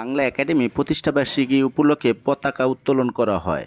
Bangla academy প্রতিষ্ঠাবার্ষিকী উপলক্ষে পতাকা উত্তোলন করা হয়।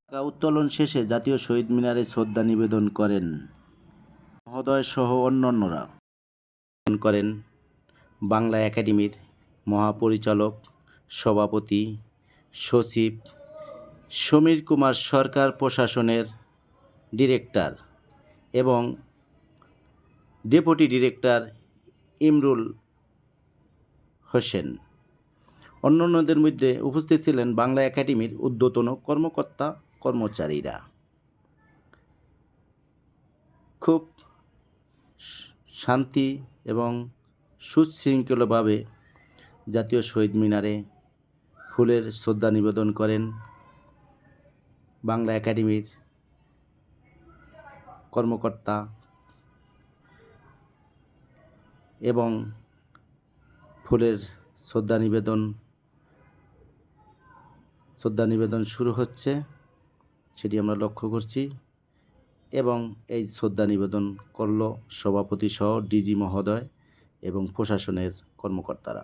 পতাকা উত্তোলন শেষে জাতীয় শহীদ মিনারে শ্রদ্ধা নিবেদন করেন মহোদয় সহ অন্যান্যরা করেন বাংলা একাডেমির মহাপরিচালক, সভাপতি, সচিব সমীর কুমার সরকার প্রশাসনের ডিরেক্টর এবং ডেপুটি ডিরেক্টর ইমরুল হোসেন। অন্যান্যদের মধ্যে উপস্থিত ছিলেন বাংলা একাডেমির ঊর্ধ্বতন কর্মকর্তা কর্মচারীরা। খুব শান্তি এবং সুশৃঙ্খলভাবে জাতীয় শহীদ মিনারে ফুলের শ্রদ্ধা নিবেদন করেন বাংলা একাডেমির কর্মকর্তা এবং ফুলের শ্রদ্ধা নিবেদন শ্রদ্ধা নিবেদন শুরু হচ্ছে। সেটি আমরা লক্ষ্য করছি এবং এই শ্রদ্ধা নিবেদন করল সভাপতি সহ ডিজি মহোদয় এবং প্রশাসনের কর্মকর্তারা।